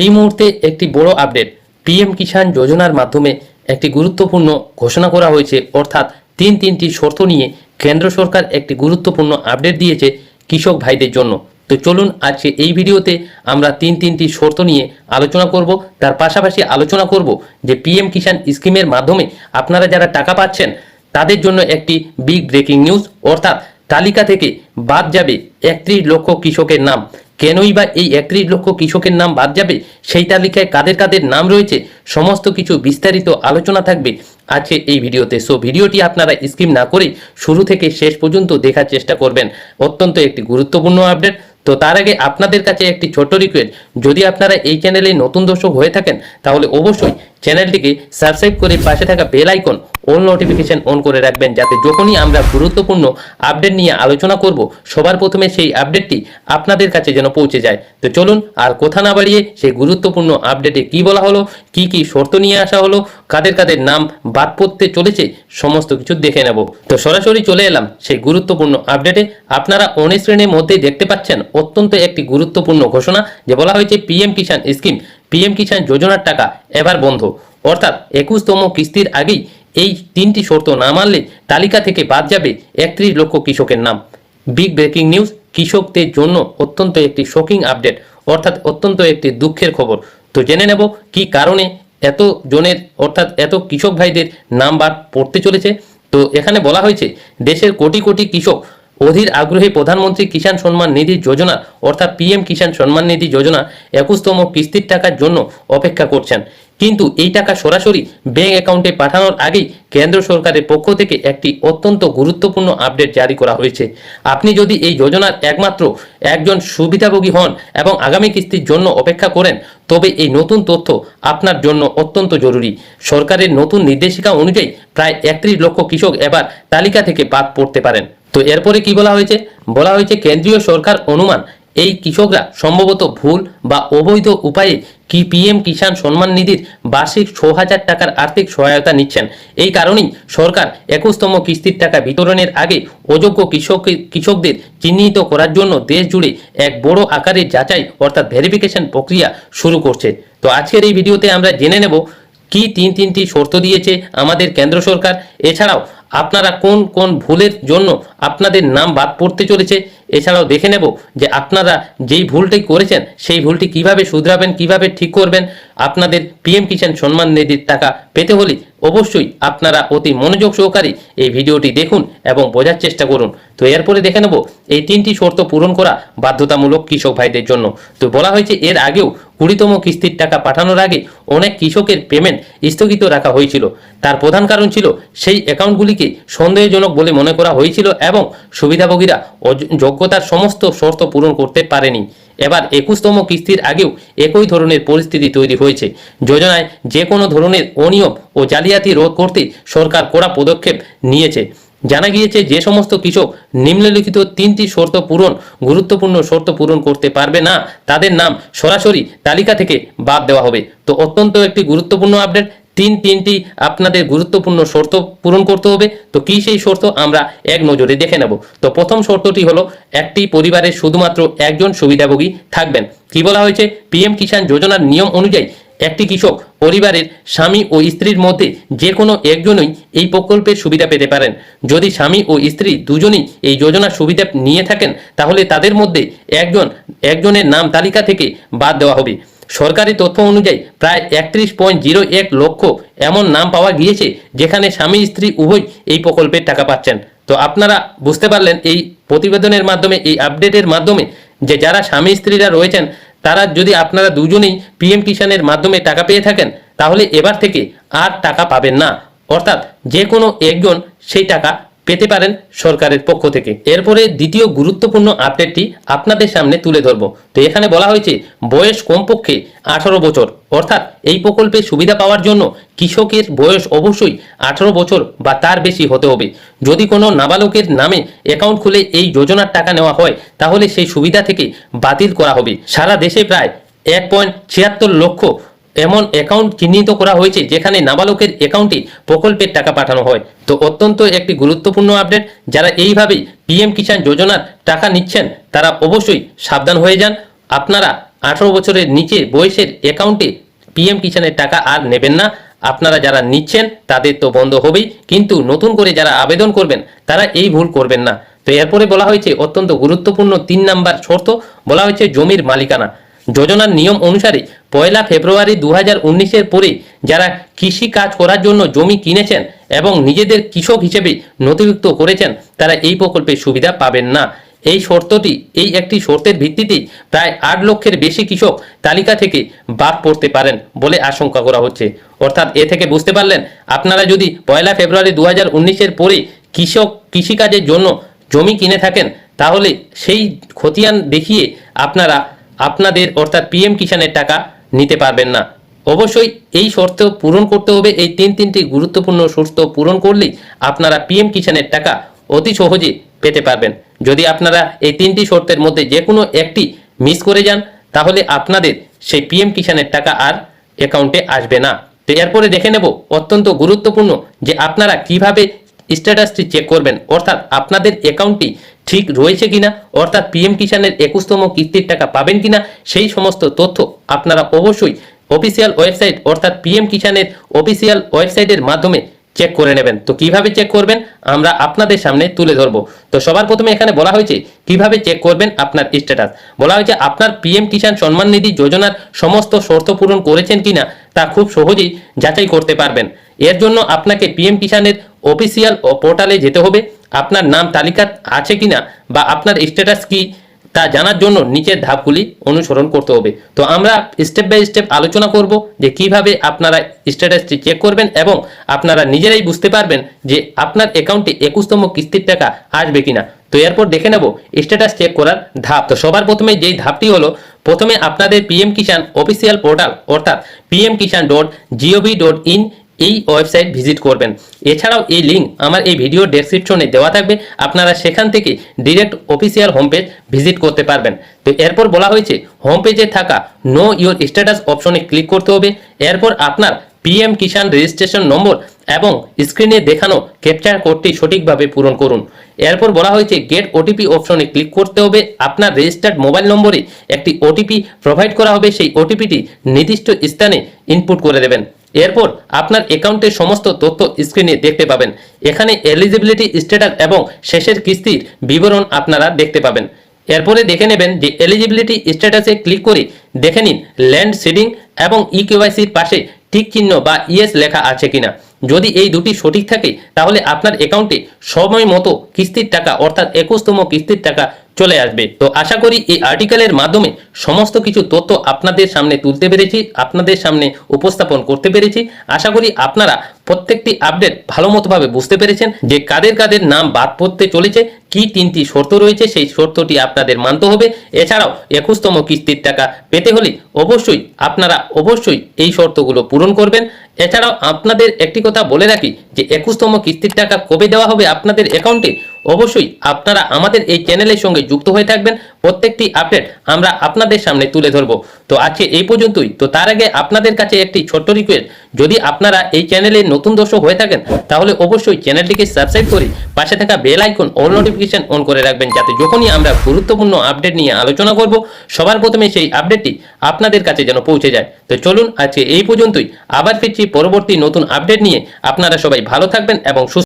এই মুহূর্তে একটি বড় আপডেট পিএম কিষাণ যোজনার মাধ্যমে একটি গুরুত্বপূর্ণ ঘোষণা করা হয়েছে। অর্থাৎ তিন তিনটি শর্ত নিয়ে কেন্দ্র সরকার একটি গুরুত্বপূর্ণ আপডেট দিয়েছে কৃষক ভাইদের জন্য। তো চলুন আজকে এই ভিডিওতে আমরা তিন তিনটি শর্ত নিয়ে আলোচনা করব। তার পাশাপাশি আলোচনা করব যে পিএম কিষাণ স্কিমের মাধ্যমে আপনারা যারা টাকা পাচ্ছেন, তাদের জন্য একটি বিগ ব্রেকিং নিউজ অর্থাৎ তালিকা থেকে বাদ যাবে একত্রিশ লক্ষ কৃষকের নাম। কেনই বা এই একত্রিশ লক্ষ কৃষকের নাম বাদ যাবে? সেই তালিকায় কাদের কাদের নাম রয়েছে? সমস্ত কিছু বিস্তারিত আলোচনা থাকবে আছে এই ভিডিওতে। সো ভিডিওটি আপনারা স্কিম না করে শুরু থেকে শেষ পর্যন্ত দেখার চেষ্টা করবেন। অত্যন্ত একটি গুরুত্বপূর্ণ আপডেট। তো তার আগে আপনাদের কাছে একটি ছোট রিকোয়েস্ট যদি আপনারা এই চ্যানেলে নতুন দর্শক হয়ে থাকেন, তাহলে অবশ্যই চ্যানেলটিকে সাবস্ক্রাইব করে পাশে থাকা bell icon all notification on করে রাখবেন, যাতে যখনই আমরা গুরুত্বপূর্ণ আপডেট নিয়ে আলোচনা করব, সবার প্রথমে সেই আপডেটটি আপনাদের কাছে যেন পৌঁছে যায়। তো চলুন, আর কথা না বাড়িয়ে সেই গুরুত্বপূর্ণ আপডেটে কি বলা হলো, কি কি শর্ত নিয়ে আসা হলো, কাদের কাদের নাম বাদ পড়তে চলেছে, সমস্ত কিছু দেখে নেব। তো সরাসরি চলে এলাম সেই গুরুত্বপূর্ণ আপডেটে আপনারা অনেক শ্রেণির মধ্যেই দেখতে পাচ্ছেন অত্যন্ত একটি গুরুত্বপূর্ণ ঘোষণা, যে বলা হয়েছে PM Kisan scheme PM Kisan যোজনার টাকা এবার বন্ধ অর্থাৎ একুশতম কিস্তির আগেই এই তিনটি শর্ত না মানলে তালিকা থেকে বাদ যাবে একত্রিশ লক্ষ কৃষকের নাম। বিগ ব্রেকিং নিউজ কৃষকদের জন্য অত্যন্ত একটি শোকিং আপডেট অর্থাৎ অত্যন্ত একটি দুঃখের খবর। তো জেনে নেব কি কারণে এত জনের, অর্থাৎ এত কৃষক ভাইদের নাম বাদ পড়তে চলেছে। তো এখানে বলা হয়েছে, দেশের কোটি কোটি কৃষক অধীর আগ্রহে প্রধানমন্ত্রী কিষাণ সম্মান নিধি যোজনা, অর্থাৎ পিএম কিষাণ সম্মান নিধি যোজনা, একুশতম কিস্তির টাকার জন্য অপেক্ষা করছেন। কিন্তু এই টাকা সরাসরি ব্যাংক অ্যাকাউন্টে পাঠানোর আগেই কেন্দ্র সরকারের পক্ষ থেকে একটি অত্যন্ত গুরুত্বপূর্ণ আপডেট জারি করা হয়েছে। আপনি যদি এই যোজনার একমাত্র একজন সুবিধাভোগী হন এবং আগামী কিস্তির জন্য অপেক্ষা করেন, তবে এই নতুন তথ্য আপনার জন্য অত্যন্ত জরুরি। সরকারের নতুন নির্দেশিকা অনুযায়ী প্রায় একত্রিশ লক্ষ কৃষক এবার তালিকা থেকে বাদ পড়তে পারেন। তো এরপরে কি বলা হয়েছে? বলা হয়েছে, কেন্দ্রীয় সরকার অনুমান এই কৃষকরা সম্ভবত ভুল বা অবৈধ উপায়ে কি পিএম কিষাণ সম্মান নিধির বার্ষিক ছ হাজার টাকার আর্থিক সহায়তা নিচ্ছেন? এই কারণেই সরকার একুশতম কিস্তির টাকা বিতরণের আগে অযোগ্য কৃষক কৃষকদের চিহ্নিত করার জন্য দেশ জুড়ে এক বড় আকারের যাচাই অর্থাৎ ভেরিফিকেশন প্রক্রিয়া শুরু করছে। তো আজকের এই ভিডিওতে আমরা জেনে নেব কি তিন তিনটি শর্ত দিয়েছে আমাদের কেন্দ্র সরকার। এছাড়াও আপনারা কোন কোন ভুলের জন্য আপনাদের নাম বাদ পড়তে চলেছে? এছাড়াও দেখে নেব যে আপনারা যেই ভুলটি করেছেন, সেই ভুলটি কীভাবে শুধরাবেন, কীভাবে ঠিক করবেন, আপনাদের পিএম কিষাণ সম্মান নিধির টাকা পেতে হলে অবশ্যই আপনারা অতি মনোযোগ সহকারে এই ভিডিওটি দেখুন এবং বোঝার চেষ্টা করুন। তো এরপরে দেখে নেব এই তিনটি শর্ত পূরণ করা বাধ্যতামূলক কৃষক ভাইদের জন্য। তো বলা হয়েছে এর আগেও কুড়িতম কিস্তির টাকা পাঠানোর আগে অনেক কৃষকের পেমেন্ট স্থগিত রাখা হয়েছিল। তার প্রধান কারণ ছিল সেই অ্যাকাউন্টগুলিকে সন্দেহজনক বলে মনে করা হয়েছিল এবং সুবিধাভোগীরা অয- যোগ্যতার সমস্ত শর্ত পূরণ করতে পারেনি। এবার একুশতম কিস্তির আগেও একই ধরনের পরিস্থিতি তৈরি হয়েছে। যোজনায় যে কোনো ধরনের অনিয়ম ও জালিয়াতি রোধ করতে সরকার কড়া পদক্ষেপ নিয়েছে। জানা গিয়েছে, যে সমস্ত কৃষক নিম্নলিখিত তিনটি শর্ত পূরণ, গুরুত্বপূর্ণ শর্ত পূরণ করতে পারবে না, তাদের নাম সরাসরি তালিকা থেকে বাদ দেওয়া হবে। তো অত্যন্ত একটি গুরুত্বপূর্ণ আপডেট তিন তিনটি আপনাদের গুরুত্বপূর্ণ শর্ত পূরণ করতে হবে। তো কি সেই শর্ত? আমরা এক নজরে দেখে নেব। তো প্রথম শর্তটি হলো, একটি পরিবারের শুধুমাত্র একজন সুবিধাভোগী থাকবেন। কি বলা হয়েছে? পিএম কিষাণ যোজনার নিয়ম অনুযায়ী একটি কৃষক পরিবারের স্বামী ও স্ত্রীর মধ্যে যে কোনো একজনই এই প্রকল্পের সুবিধা পেতে পারেন। যদি স্বামী ও স্ত্রী দুজনেই এই যোজনার সুবিধা নিয়ে থাকেন, তাহলে তাদের মধ্যে একজন, একজনের নাম তালিকা থেকে বাদ দেওয়া হবে। সরকারি তথ্য অনুযায়ী প্রায় একত্রিশ পয়েন্ট জিরো এক লক্ষ এমন নাম পাওয়া গিয়েছে যেখানে স্বামী, স্ত্রী উভয় এই প্রকল্পের টাকা পাচ্ছেন। তো আপনারা বুঝতে পারলেন এই প্রতিবেদনের মাধ্যমে, এই আপডেটের মাধ্যমে যে যারা স্বামী, স্ত্রীরা রয়েছেন, তারা যদি আপনারা দুজনেই পিএম কিষাণের মাধ্যমে টাকা পেয়ে থাকেন, তাহলে এবার থেকে আর টাকা পাবেন না। অর্থাৎ যে কোনো একজন সেই টাকা পেতে পারেন সরকারের পক্ষ থেকে। এরপরে দ্বিতীয় গুরুত্বপূর্ণ আপডেটটি আপনাদের সামনে তুলে ধরব। তো এখানে বলা হয়েছে, বয়স কমপক্ষে আঠারো বছর। অর্থাৎ এই প্রকল্পের সুবিধা পাওয়ার জন্য কৃষকের বয়স অবশ্যই আঠারো বছর বা তার বেশি হতে হবে। যদি কোনো নাবালকের নামে অ্যাকাউন্ট খুলে এই যোজনার টাকা নেওয়া হয়, তাহলে সেই সুবিধা থেকে বাতিল করা হবে। সারা দেশে প্রায় এক পয়েন্ট ছিয়াত্তর লক্ষ এমন অ্যাকাউন্ট চিহ্নিত করা হয়েছে যেখানে নাবালকের অ্যাকাউন্টে প্রকল্পের টাকা পাঠানো হয়। তো অত্যন্ত একটি গুরুত্বপূর্ণ আপডেট যারা এইভাবেই পিএম কিষাণ যোজনার টাকা নিচ্ছেন, তারা অবশ্যই সাবধান হয়ে যান। আপনারা আঠারো বছরের নিচে বয়সের অ্যাকাউন্টে পিএম কিষাণের টাকা আর নেবেন না। আপনারা যারা নিচ্ছেন, তাদের তো বন্ধ হবেই। কিন্তু নতুন করে যারা আবেদন করবেন, তারা এই ভুল করবেন না। তো এরপরে বলা হয়েছে, অত্যন্ত গুরুত্বপূর্ণ তিন নাম্বার শর্ত, বলা হয়েছে জমির মালিকানা। যোজনার নিয়ম অনুসারে পয়লা ফেব্রুয়ারি দু হাজার উনিশের পরে যারা কৃষি কাজ করার জন্য জমি কিনেছেন এবং নিজেদের কৃষক হিসেবে নথিভুক্ত করেছেন, তারা এই প্রকল্পের সুবিধা পাবেন না। এই শর্তটি, এই একটি শর্তের ভিত্তিতে প্রায় আট লক্ষের বেশি কৃষক তালিকা থেকে বাদ পড়তে পারেন বলে আশঙ্কা করা হচ্ছে। অর্থাৎ এ থেকে বুঝতে পারলেন, আপনারা যদি পয়লা ফেব্রুয়ারি দু হাজার উনিশের পরে কৃষক কৃষিকাজের জন্য জমি কিনে থাকেন, তাহলে সেই খতিয়ান দেখিয়ে আপনারা আপনাদের অর্থাৎ পিএম কিষানের টাকা নিতে পারবেন না। অবশ্যই এই শর্ত পূরণ করতে হবে। এই তিন তিনটি গুরুত্বপূর্ণ শর্ত পূরণ করলেই আপনারা পিএম কিষানের টাকা অতি সহজে পেতে পারবেন। যদি আপনারা এই তিনটি শর্তের মধ্যে যে কোনো একটি মিস করে যান, তাহলে আপনাদের সেই পিএম কিষানের টাকা আর অ্যাকাউন্টে আসবে না। তো এরপরে দেখে নেব অত্যন্ত গুরুত্বপূর্ণ যে আপনারা কীভাবে স্ট্যাটাসটি চেক করবেন। অর্থাৎ আপনাদের অ্যাকাউন্টটি ঠিক রয়েছে কিনা, অর্থাৎ পিএম কিষানের একুশতম কিস্তির টাকা পাবেন কিনা, সেই সমস্ত তথ্য আপনারা অবশ্যই অফিসিয়াল ওয়েবসাইট অর্থাৎ পিএম কিষানের অফিসিয়াল ওয়েবসাইটের মাধ্যমে চেক করে নেবেন। তো কীভাবে চেক করবেন, আমরা আপনাদের সামনে তুলে ধরবো। তো সবার প্রথমে এখানে বলা হয়েছে, কীভাবে চেক করবেন আপনার স্ট্যাটাস বলা হয়েছে, আপনার পিএম কিষাণ সম্মান নিধি যোজনার সমস্ত শর্ত পূরণ করেছেন কিনা, তা খুব সহজেই যাচাই করতে পারবেন। এর জন্য আপনাকে পিএম কিষানের অফিসিয়াল পোর্টালে যেতে হবে। আপনার নাম, তালিকা আছে কিনা বা আপনার স্ট্যাটাস কি তা জানার জন্য নিচের ধাপগুলি অনুসরণ করতে হবে। তো আমরা স্টেপ বাই স্টেপ আলোচনা করব যে কীভাবে আপনারা স্ট্যাটাসটি চেক করবেন এবং আপনারা নিজেরাই বুঝতে পারবেন যে আপনার অ্যাকাউন্টে একুশতম কিস্তির টাকা আসবে কিনা। তো এরপর দেখে নেব স্ট্যাটাস চেক করার ধাপ। তো সবার প্রথমে যেই ধাপটি হলো, প্রথমে আপনাদের পিএম কিষাণ অফিসিয়াল পোর্টাল অর্থাৎ PM Kisan dot gov dot in এই ওয়েবসাইট ভিজিট করবেন। এছাড়াও এই লিঙ্ক আমার এই ভিডিও ডেসক্রিপশনে দেওয়া থাকবে। আপনারা সেখান থেকে direct official home page visit করতে পারবেন। তো এরপর বলা হয়েছে হোম পেজে থাকা নো ইওর স্ট্যাটাস অপশনে ক্লিক করতে হবে। এরপর আপনার পিএম কিষাণ রেজিস্ট্রেশন নম্বর এবং স্ক্রিনে দেখানো ক্যাপচার কোডটি সঠিকভাবে পূরণ করুন। এরপর বলা হয়েছে গেট ওটিপি অপশনে ক্লিক করতে হবে। আপনার রেজিস্টার্ড মোবাইল নম্বরে একটি ওটিপি প্রোভাইড করা হবে। সেই ওটিপিটি নির্দিষ্ট স্থানে ইনপুট করে দেবেন। এরপর আপনার অ্যাকাউন্টের সমস্ত তথ্য স্ক্রিনে দেখতে পাবেন। এখানে এলিজিবিলিটি স্ট্যাটাস এবং শেষের কিস্তির বিবরণ আপনারা দেখতে পাবেন। এরপরে দেখে নেবেন যে এলিজিবিলিটি স্ট্যাটাসে ক্লিক করে দেখে নিন ল্যান্ড সিডিং এবং ই কেওয়াইসির পাশে ঠিক চিহ্ন বা ইএস লেখা আছে কিনা। যদি এই দুটি সঠিক থাকে, তাহলে আপনার অ্যাকাউন্টে সময় মতো কিস্তির টাকা, অর্থাৎ একুশতম কিস্তির টাকা চলে আসবে। তো আশা করি এই আর্টিকেলের মাধ্যমে সমস্ত কিছু তথ্য আপনাদের সামনে তুলতে পেরেছি, আপনাদের সামনে উপস্থাপন করতে পেরেছি। আশা করি আপনারা প্রত্যেকটি আপডেট ভালো মতোভাবে বুঝতে পেরেছেন যে কাদের কাদের নাম বাদ পড়তে চলেছে, কি তিনটি শর্ত রয়েছে, সেই শর্তটি আপনাদের মানতে হবে। এছাড়াও একুশতম কিস্তির টাকা পেতে হলে অবশ্যই আপনারা অবশ্যই এই শর্তগুলো পূরণ করবেন। এছাড়াও আপনাদের একটি কথা বলে রাখি যে একুশতম কিস্তির টাকা কবে দেওয়া হবে আপনাদের অ্যাকাউন্টে অবশ্যই আপনারা আমাদের এই চ্যানেলের সঙ্গে যুক্ত হয়ে থাকবেন। প্রত্যেকটি আপডেট আমরা আপনাদের সামনে তুলে ধরবো। তো আজকে এই পর্যন্তই। তো তার আগে আপনাদের কাছে একটি ছোট্ট রিকোয়েস্ট যদি আপনারা এই চ্যানেলে নতুন দর্শক হয়ে থাকেন, তাহলে অবশ্যই চ্যানেলটিকে সাবস্ক্রাইব করে পাশে থাকা bell icon all notification on করে রাখবেন, যাতে যখনই আমরা গুরুত্বপূর্ণ আপডেট নিয়ে আলোচনা করব, সবার প্রথমে সেই আপডেটটি আপনাদের কাছে যেন পৌঁছে যায়। তো চলুন আজকে এই পর্যন্তই। আবার ফিরছি পরবর্তী নতুন আপডেট নিয়ে। আপনারা সবাই ভালো থাকবেন এবং সুস্থ